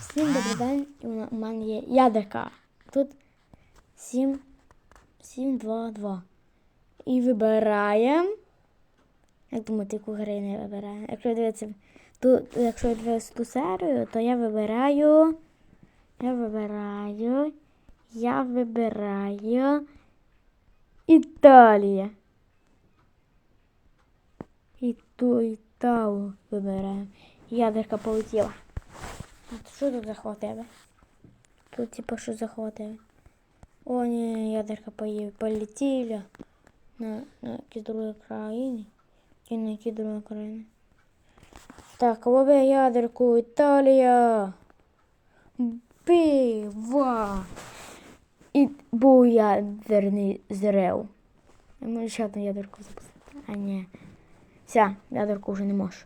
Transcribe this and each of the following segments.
Всім добрий день. У мене є ядерка. Тут 7, 7, 2, 2. І вибираємо. Як думаєте, яку гри не вибираємо? Якщо дивитися, ту, якщо я дивився ту серію, то я вибираю. Я вибираю. Я вибираю. Італія. І ту, і ту вибираємо. Ядерка полетіла. А що тут захватили? Тут типу що захватили? О, ні, ядерка поїв, на, на якісь другі країни. Чи на які другі країни. Так, лови ядерку, Італія. Пива. І був ядерний зрив. Я ще одну ядерку запустити. А ні. Вся, ядерку вже не можу.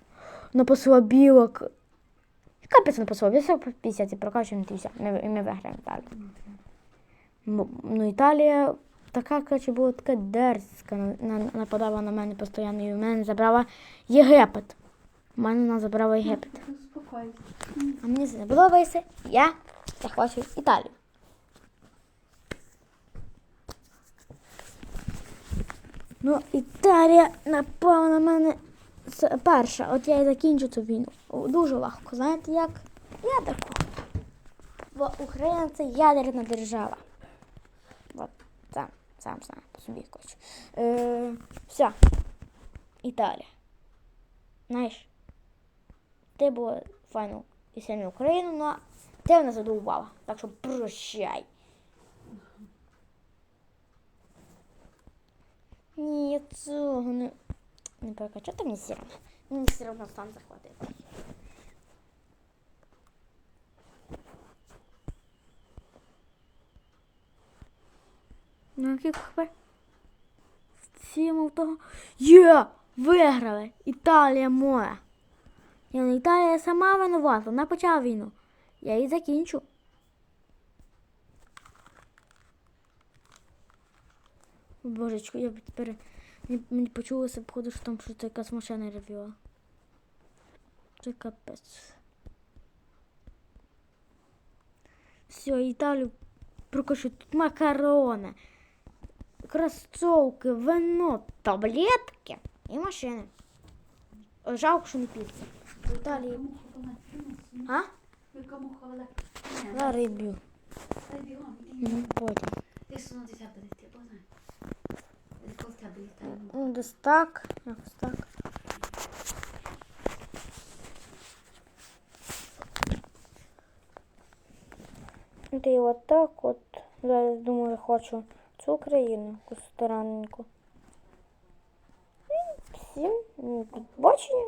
Послабіло. Капець на послабіло. Все по 50 і прокачуємо і все. Ми, і ми виграємо далі. Ну, Італія така, коротше, була така дерзка, на- на- нападала на мене постійно, і в мене забрала Єгипет. У мене вона забрала Єгипет. А мені це не подобається, я захвачу Італію. Ну, Італія напала на мене с- перша. От я і закінчу цю війну. Дуже легко. Знаєте як? Ядерку. Бо Україна це ядерна держава. От, сам, сам знаю, по собі хочу. Е, все. Італія. Знаєш, ти була файно і сильно Україну, але ти мене задовбала. Так що прощай. Ні, я не. Не прокачу, мені все одно. Мені все одно сам захватив. Ну, який хп? Сім того. Є! Виграли! Італія моя! Я не Італія сама винувата, вона почала війну. Я її закінчу. Божечко, я б тепер мені, мені почулося, походу, що там щось якась машина ревіла. Це капець. Все, Італію прокачу. Тут макарони, кросовки, вино, таблетки і машини. О, Жалко, що не піца. В Італії. А? Ви кому ховали? На риб'ю. Та бігом. Угу, потім. Десь так, якось так. Та й от так от. Зараз думаю, хочу цю Україну, якусь старанненьку. І Всім побачення.